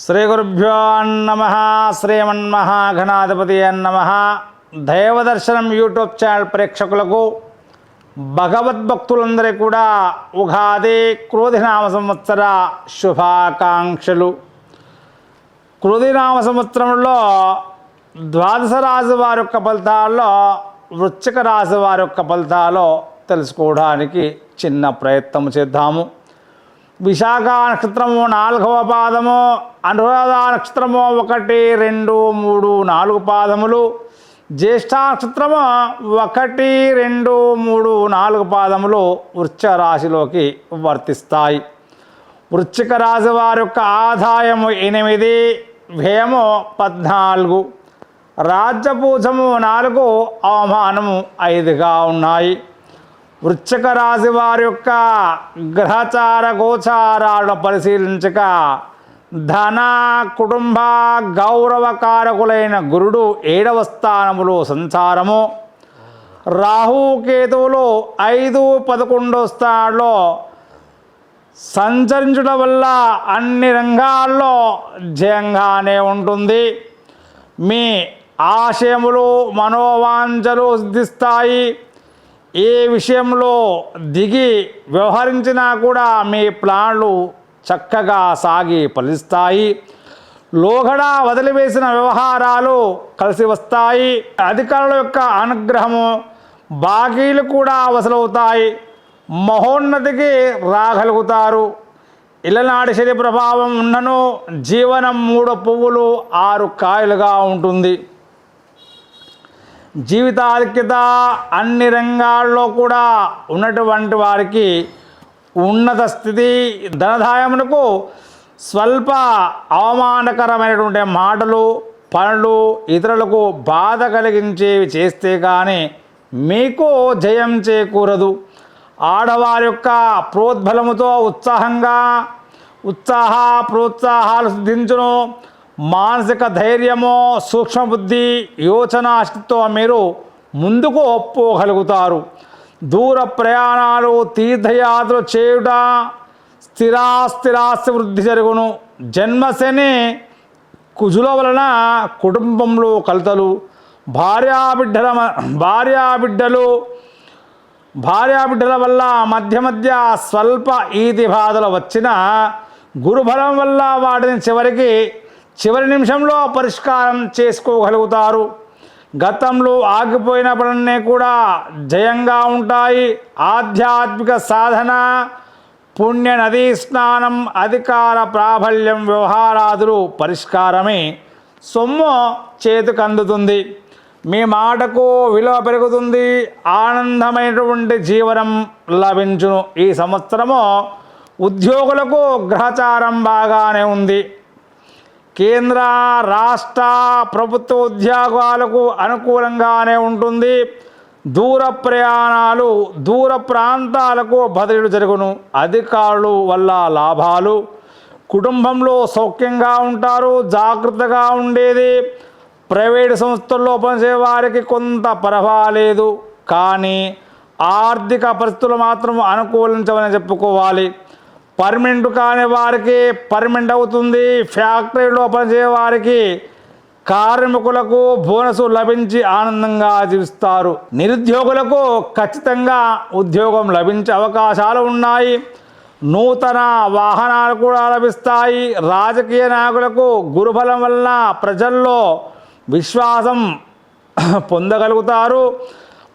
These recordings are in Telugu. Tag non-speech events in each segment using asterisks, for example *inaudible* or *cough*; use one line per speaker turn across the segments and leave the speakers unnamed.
శ్రీ గురుభ్యో నమ శ్రీమన్మహాఘనాధిపతి నమ. దైవదర్శనం యూట్యూబ్ ఛానల్ ప్రేక్షకులకు భగవద్భక్తులందరికీ కూడా ఉగాది క్రోధినామ సంవత్సర శుభాకాంక్షలు. క్రోధినామ సంవత్సరంలో ద్వాదశ రాశి వారి యొక్క ఫలితాల్లో వృశ్చిక రాశి వారి యొక్క ఫలితాలు తెలుసుకోవడానికి చిన్న ప్రయత్నం చేద్దాము. విశాఖ నక్షత్రము నాలుగవ పాదము అనురాధ నక్షత్రము ఒకటి రెండు మూడు నాలుగు పాదములు. జ్యేష్ఠ నక్షత్రము ఒకటి రెండు మూడు నాలుగు పాదములు వృక్ష రాశిలోకి వర్తిస్తాయి. వృశ్చిక రాశి వారి యొక్క ఆదాయము ఎనిమిది వ్యయము పద్నాలుగు. రాజ్యపూజము నాలుగు అవమానము ఐదుగా ఉన్నాయి. వృశ్చిక రాశి వారి యొక్క గ్రహచార గోచారాలను పరిశీలించక ధన కుటుంబ గౌరవకారకులైన గురుడు ఏడవ స్థానములో సంచారము. రాహుకేతువులు ఐదు పదకొండో స్థానంలో సంచరించడం వల్ల అన్ని రంగాల్లో జయంగానే ఉంటుంది. మీ ఆశయములు మనోవాంఛలు సిద్ధిస్తాయి. ఏ విషయంలో దిగి వ్యవహరించినా కూడా మీ ప్లాన్లు చక్కగా సాగి ఫలిస్తాయి. లోగడ వదిలివేసిన వ్యవహారాలు కలిసి వస్తాయి. అధికారుల యొక్క అనుగ్రహము బాకీలు కూడా వసలవుతాయి. మహోన్నతికి రాగలుగుతారు. ఇళ్ళనాడి శని ప్రభావం ఉన్నను జీవనం మూడు పువ్వులు ఆరు కాయలుగా ఉంటుంది. జీవితాధిక్యత అన్ని రంగాల్లో కూడా ఉన్నటువంటి వారికి ఉన్నత స్థితి ధనదాయమునకు స్వల్ప అవమానకరమైనటువంటి మాటలు పనులు ఇతరులకు బాధ కలిగించేవి చేస్తే కానీ మీకు జయం చేకూరదు. ఆడవారి యొక్క ప్రోద్బలముతో ఉత్సాహంగా ఉత్సాహ ప్రోత్సాహాలు సిద్ధించును. మానసిక ధైర్యము సూక్ష్మబుద్ధి యోచనాశక్తితో మీరు ముందుకు ఒప్పుకోగలుగుతారు. దూర ప్రయాణాలు తీర్థయాత్రలు చేయుట స్థిరాస్థిరాస్తి వృద్ధి జరుగును. జన్మశని కుజుల వలన కుటుంబంలో కలతలు. భార్యాబిడ్డల మ- భార్యాబిడ్డలు భార్యాబిడ్డల వల్ల మధ్య మధ్య స్వల్ప ఈతి బాధలు వచ్చిన గురుబలం వల్ల వాటిని చివరికి చివరి నిమిషంలో పరిష్కారం చేసుకోగలుగుతారు. గతంలో ఆగిపోయిన పనులన్నీ కూడా జయంగా ఉంటాయి. ఆధ్యాత్మిక సాధన పుణ్య నదీ స్నానం అధికార ప్రాబల్యం వ్యవహారాదులు పరిష్కారమే సొమ్ము చేతికి అందుతుంది మీ మాటకు విలువ పెరుగుతుంది. ఆనందమైనటువంటి జీవనం లభించును. ఈ సంవత్సరము ఉద్యోగులకు గ్రహచారం బాగానే ఉంది. కేంద్ర రాష్ట్ర ప్రభుత్వ ఉద్యోగాలకు అనుకూలంగానే ఉంటుంది. దూర ప్రయాణాలు దూర ప్రాంతాలకు బదిలీలు జరుగును. అధికారులు వల్ల లాభాలు. కుటుంబంలో సౌఖ్యంగా ఉంటారు జాగ్రత్తగా ఉండేది. ప్రైవేటు సంస్థల్లో పనిచేసే వారికి కొంత పర్వాలేదు కానీ ఆర్థిక పరిస్థితులు మాత్రం అనుకూలించవని చెప్పుకోవాలి. పర్మనెంట్ కాని వారికి పర్మనెంట్ అవుతుంది. ఫ్యాక్టరీలో పనిచేసే వారికి కార్మికులకు బోనసు లభించి ఆనందంగా జీవిస్తారు. నిరుద్యోగులకు ఖచ్చితంగా ఉద్యోగం లభించే అవకాశాలు ఉన్నాయి. నూతన వాహనాలు కూడా లభిస్తాయి. రాజకీయ నాయకులకు గురుబలం వలన ప్రజల్లో విశ్వాసం *clears throat* పొందగలుగుతారు.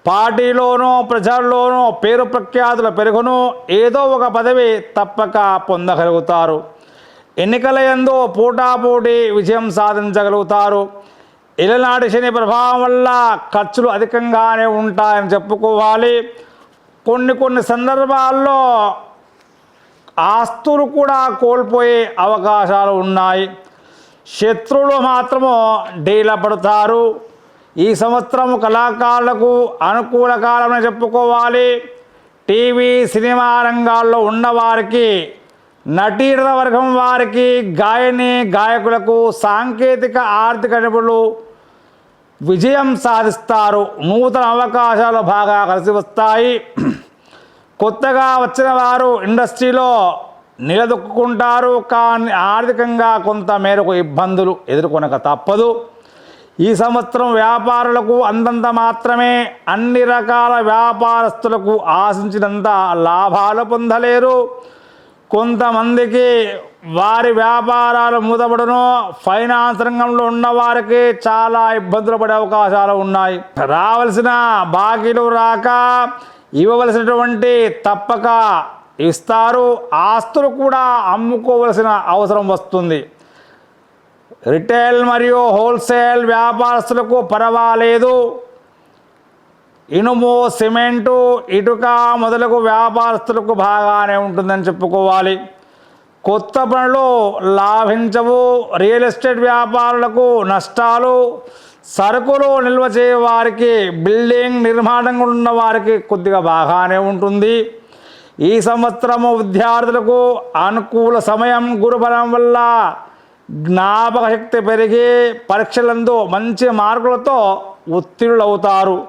పార్టీలోనూ ప్రజల్లోనూ పేరు ప్రఖ్యాతుల పెరుగును ఏదో ఒక పదవి తప్పక పొందగలుగుతారు. ఎన్నికల యందు పోటాపోటీ విజయం సాధించగలుగుతారు. ఇలనాటి శని ప్రభావం వల్ల ఖర్చులు అధికంగానే ఉంటాయని చెప్పుకోవాలి. కొన్ని కొన్ని సందర్భాల్లో ఆస్తులు కూడా కోల్పోయే అవకాశాలు ఉన్నాయి. శత్రువులు మాత్రము డీల పడతారు ఈ సంవత్సరం కళాకారులకు అనుకూల కాలమని చెప్పుకోవాలి. టీవీ సినిమా రంగాల్లో ఉన్నవారికి నటీనట వర్గం వారికి గాయని గాయకులకు సాంకేతిక ఆర్థిక నిపుణులు విజయం సాధిస్తారు. నూతన అవకాశాలు బాగా కలిసి వస్తాయి. కొత్తగా వచ్చిన వారు ఇండస్ట్రీలో నిలదొక్కుంటారు కానీ ఆర్థికంగా కొంత మేరకు ఇబ్బందులు ఎదుర్కొనక తప్పదు. ఈ సంవత్సరం వ్యాపారులకు అందంత మాత్రమే అన్ని రకాల వ్యాపారస్తులకు ఆశించినంత లాభాలు పొందలేరు. కొంతమందికి వారి వ్యాపారాలు మూతపడను ఫైనాన్స్ రంగంలో ఉన్నవారికి చాలా ఇబ్బందులు పడే అవకాశాలు ఉన్నాయి. రావలసిన బాకీలు రాక ఇవ్వవలసినటువంటి తప్పక ఇస్తారు. ఆస్తులు కూడా అమ్ముకోవలసిన అవసరం వస్తుంది. రిటైల్ మరియు హోల్సేల్ వ్యాపారస్తులకు పర్వాలేదు. ఇనుము సిమెంటు ఇటుక మొదలగు వ్యాపారస్తులకు బాగానే ఉంటుందని చెప్పుకోవాలి. కొత్త పనులు లాభించవు. రియల్ ఎస్టేట్ వ్యాపారులకు నష్టాలు. సరుకులు నిల్వ చేయవారికి బిల్డింగ్ నిర్మాణంగా ఉన్న వారికి కొద్దిగా బాగానే ఉంటుంది. ఈ సంవత్సరము విద్యార్థులకు అనుకూల సమయం గురుబలం వల్ల జ్ఞాపక శక్తి పెరిగి పరీక్షలందు మంచి మార్కులతో ఉత్తీర్ణులవుతారు.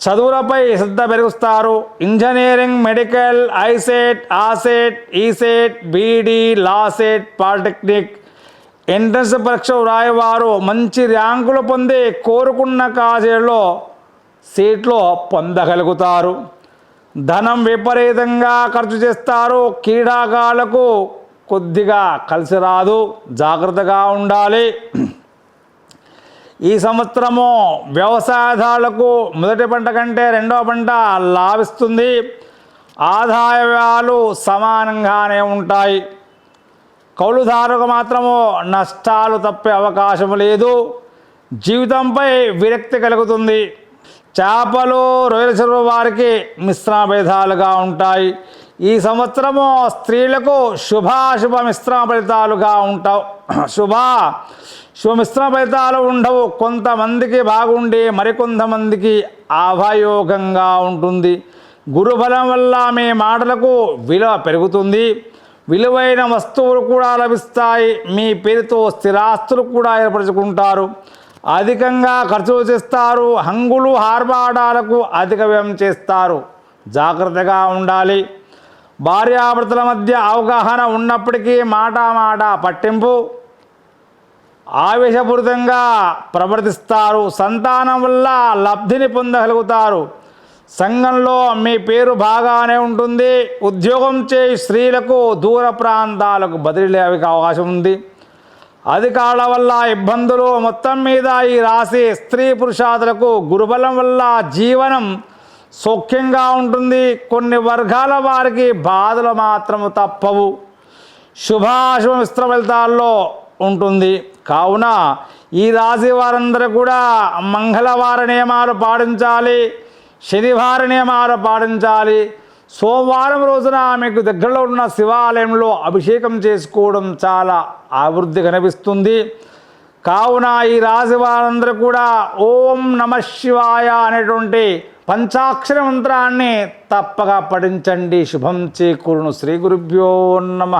చదువులపై శ్రద్ధ పెరుగుస్తారు. ఇంజనీరింగ్ మెడికల్ ఐసెట్ ఆసెట్ ఈసెట్ బీడీ లాసెట్ పాలిటెక్నిక్. ఎంట్రన్స్ పరీక్ష వ్రాయేవారు మంచి ర్యాంకులు పొంది కోరుకున్న కాజేలో సీట్లు పొందగలుగుతారు. ధనం విపరీతంగా ఖర్చు చేస్తారు. క్రీడాకారులకు కొద్దిగా కలిసి రాదు జాగ్రత్తగా ఉండాలి. ఈ సంవత్సరము వ్యవసాయదారులకు మొదటి పంట కంటే రెండవ పంట లాభిస్తుంది. ఆదాయాలు సమానంగానే ఉంటాయి. కౌలుదారుకు మాత్రము నష్టాలు తప్పే అవకాశం లేదు. జీవితంపై విరక్తి కలుగుతుంది. చేపలు రొయ్యల చెరువు వారికి మిశ్రమ భేదాలుగా ఉంటాయి. ఈ సంవత్సరము స్త్రీలకు శుభాశుభ మిశ్రమ ఫలితాలుగా ఉంటావు. *clears throat* శుభ శుభ మిశ్రమ ఫలితాలు ఉండవు. కొంతమందికి బాగుండి మరికొంతమందికి అభయోగంగా ఉంటుంది. గురుబలం వల్ల మీ మాటలకు విలువ పెరుగుతుంది. విలువైన వస్తువులు కూడా లభిస్తాయి. మీ పేరుతో స్థిరాస్తులు కూడా ఏర్పరచుకుంటారు. అధికంగా ఖర్చు చేస్తారు. హంగులు హార్బాడాలకు అధిక వ్యయం చేస్తారు. జాగ్రత్తగా ఉండాలి. భార్యాభర్తల మధ్య అవగాహన ఉన్నప్పటికీ మాట మాట పట్టింపు. ఆవేశపూరితంగా ప్రవర్తిస్తారు. సంతానం వల్ల లబ్ధిని పొందగలుగుతారు. సంఘంలో మీ పేరు బాగానే ఉంటుంది. ఉద్యోగం చేయి స్త్రీలకు దూర ప్రాంతాలకు బదిలీ అవకాశం ఉంది. అధికారుల వల్ల ఇబ్బందులు మొత్తం మీద ఈ రాశి స్త్రీ పురుషాదులకు గురుబలం వల్ల జీవనం సౌఖ్యంగా ఉంటుంది. కొన్ని వర్గాల వారికి బాధలు మాత్రము తప్పవు. శుభాశుభ మిశ్ర ఫలితాల్లో ఉంటుంది. కావున ఈ రాశి వారందరూ కూడా మంగళవార నియమాలు పాటించాలి. శనివార నియమాలు పాటించాలి. సోమవారం రోజున మీకు దగ్గరలో ఉన్న శివాలయంలో అభిషేకం చేసుకోవడం చాలా అభివృద్ధి కనిపిస్తుంది. కావున ఈ రాశి వారందరూ కూడా ఓం నమ శివాయ అనేటువంటి పంచాక్షర మంత్రాన్ని తప్పగా పఠించండి. శుభం చేకూరును. శ్రీ గురుభ్యో నమ.